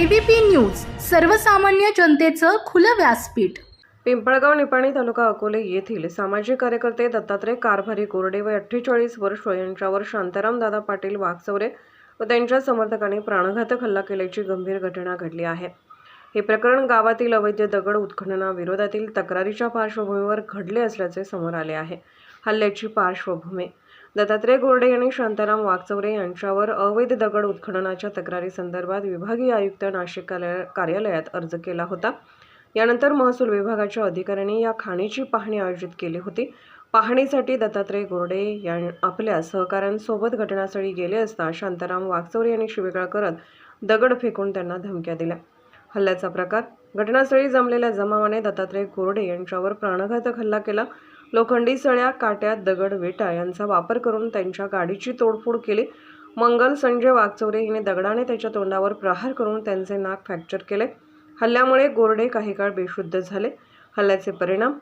ABP news सर्वसामान्य जनतेचं खुलं व्यासपीठ. पिंपळगाव निपाणी तालुका अकोले येथील सामाजिक कार्यकर्ते दत्तात्रय कारभारी कोरडे व अठ्ठेचाळीस वर्ष यांच्यावर शांताराम दादा पाटील वाघचौरे व त्यांच्या समर्थकांनी प्राणघातक हल्ला केल्याची गंभीर घटना घडली आहे. हे प्रकरण गावातील अवैध दगड उत्खननाविरोधातील तक्रारीच्या पार्श्वभूमीवर घडले असल्याचे समोर आले आहे. हल्ल्याची पार्श्वभूमी दत्तात्रय गोरडे यांनी शांताराम वाघचौरे यांच्यावर अवैध दगड उत्खननाच्या तक्रारी संदर्भात विभागीय आयुक्त नाशिक कार्यालयात अर्ज केला होता. यानंतर महसूल विभागाच्या अधिकाऱ्यांनी या खाणीची पाहणी आयोजित केली होती. पाहणीसाठी दत्तात्रय गोरडे या आपल्या सहकाऱ्यांसोबत घटनास्थळी गेले असता शांताराम वाघचौरे यांनी शिवेगाळ करत दगड फेकून त्यांना धमक्या दिल्या. हल्ल्याचा प्रकार घटनास्थळी जमलेल्या जमावाने दत्तात्रय गोरडे यांच्यावर प्राणघातक हल्ला केला. लोखंडी सळ्या काट्यात दगड वेटा यांचा वापर करून त्यांच्या गाडीची तोडफोड केली. मंगल संजय वागचौरे हिने दगडाने त्याच्या तोंडावर प्रहार करून त्यांचे नाक फ्रॅक्चर केले. हल्ल्यामुळे गोरडे काही काळ बेशुद्ध झाले. हल्ल्याचे परिणाम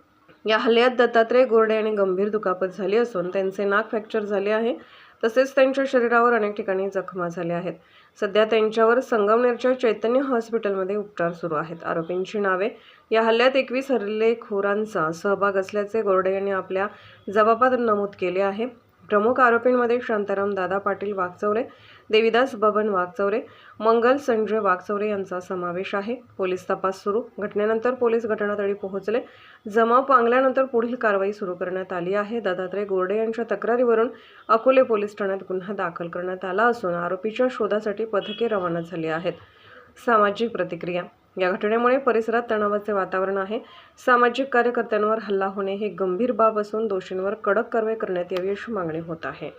या हल्ल्यात दत्तात्रय गोरडे यांनी गंभीर दुखापत झाली असून त्यांचे नाक फ्रॅक्चर झाले आहे. तसेच त्यांच्या शरीरावर अनेक ठिकाणी जखमा झाल्या आहेत. सध्या त्यांच्यावर संगमनेरच्या चैतन्य हॉस्पिटलमध्ये उपचार सुरू आहेत. आरोपींची नावे या हल्ल्यात एकवीस हल्लेखोरांचा सहभाग असल्याचे गोरडे यांनी आपल्या जबाबात नमूद केले आहे. प्रमुख आरोपींमध्ये शांताराम दादा पाटील वागचौरे देविदास बबन वागचौरे मंगल संजय वागचौरे यांचा समावेश आहे. पोलीस तपास सुरू. घटनेनंतर पोलीस घटनास्थळी पोहोचले. जमाव पांगल्यानंतर पुढील कारवाई सुरू करण्यात आली आहे. दत्तात्रय गोर्डे यांच्या तक्रारीवरून अकोले पोलीस ठाण्यात गुन्हा दाखल करण्यात आला असून आरोपीच्या शोधासाठी पथके रवाना झाली आहेत. सामाजिक प्रतिक्रिया या घटनेमुळे परिसरात तणावाचे वातावरण आहे. सामाजिक कार्यकर्त्यांवर हल्ला होणे हे गंभीर बाब असून दोषींवर कडक कारवाई करण्यात यावी अशी मागणी होत आहे.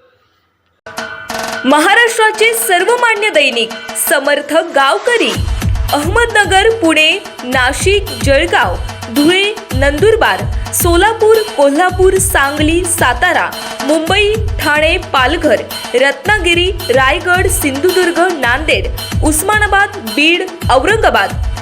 महाराष्ट्राचे सर्वमान्य दैनिक समर्थ गावकरी अहमदनगर पुणे नाशिक जळगाव धुळे नंदुरबार सोलापूर कोल्हापूर सांगली सातारा मुंबई ठाणे पालघर रत्नागिरी रायगड सिंधुदुर्ग नांदेड उस्मानाबाद बीड औरंगाबाद